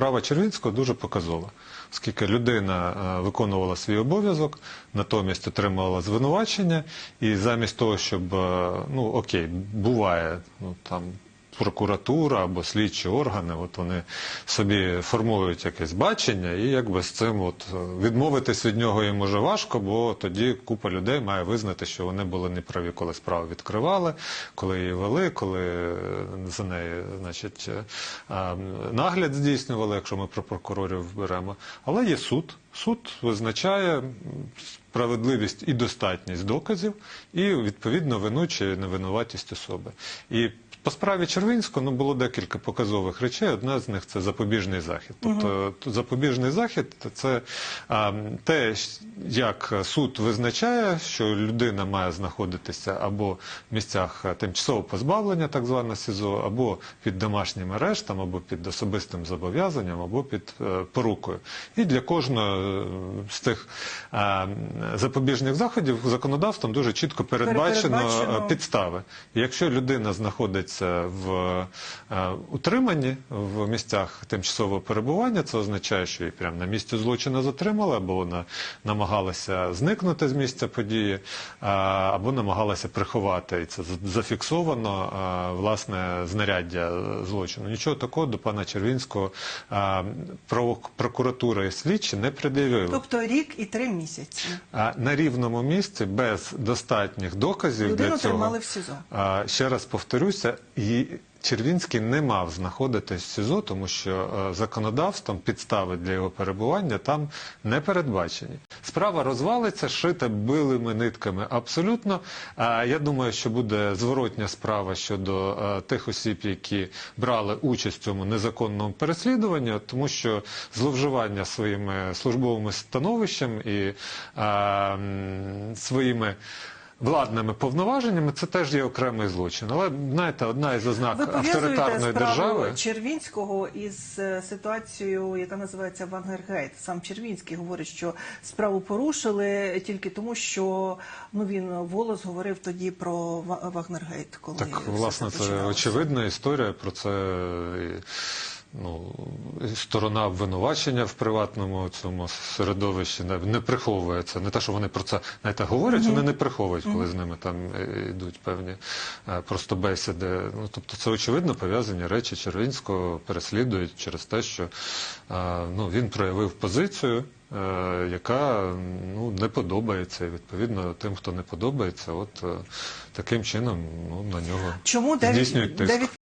справа Червінського дуже показова, оскільки людина е, виконувала свій обов'язок, натомість отримала звинувачення, і замість того, щоб е, ну окей, буває, ну там. Прокуратура або слідчі органи, от вони собі формують якесь бачення, і якби з цим от е, відмовитись від нього їм може важко, бо тоді купа людей має визнати, що вони були неправі, коли справу відкривали, коли її вели, коли е, за неї, значить, е, нагляд здійснювали, якщо ми про прокурорів беремо. Але є суд. Суд визначає справедливість і достатність доказів, і відповідно вину чи невинуватість особи. І по справі Червинського ну, було декілька показових речей. Одна з них це запобіжний захід. Тобто запобіжний захід це а, те, як суд визначає, що людина має знаходитися або в місцях е, тимчасового позбавлення, так зване СІЗО, або під домашнім арештом, або під особистим зобов'язанням, або під е, порукою. І для кожного е, з тих е, запобіжних заходів законодавством дуже чітко передбачено, Передбачено. е, підстави. Якщо людина знаходиться в е, утриманні в місцях тимчасового перебування, це означає, що її прямо на місці злочину затримали, або вона намагалася зникнути з місця події, або намагалася приховати. І це зафіксовано власне знаряддя злочину. Нічого такого до пана Червінського прокуратура і слідчі не пред'явили. Тобто рік і три місяці. А на рівному місці без достатніх доказів Людину для цього тримали в СІЗО. а, ще раз повторюся, і Червінський не мав знаходитись в СІЗО, тому що е, законодавством підстави для його перебування там не передбачені. Справа розвалиться, шита билими нитками абсолютно. Я думаю, що буде зворотня справа щодо е, тих осіб, які брали участь в цьому незаконному переслідуванні, тому що зловживання своїми службовими становищем і е, своїми. Владними повноваженнями це теж є окремий злочин. Але знаєте, одна із ознак Ви авторитарної держави. Червінського із е, ситуацією, яка називається Вангергейт. Сам Червінський говорить, що справу порушили тільки тому, що ну він волос говорив тоді про Вагнергейт, коли Так, власне, це це очевидна історія про це. Ну, сторона обвинувачення в приватному цьому середовищі не, не приховує це. Не те, що вони про це знаєте, говорять, вони не приховують, коли з ними там е, йдуть певні е, просто бесіди. Ну, тобто це очевидно пов'язані речі Червінського переслідують через те, що е, ну, він проявив позицію. Яка ну не подобається, і відповідно тим, хто не подобається, от таким чином ну на нього Чому здійснюють тиск.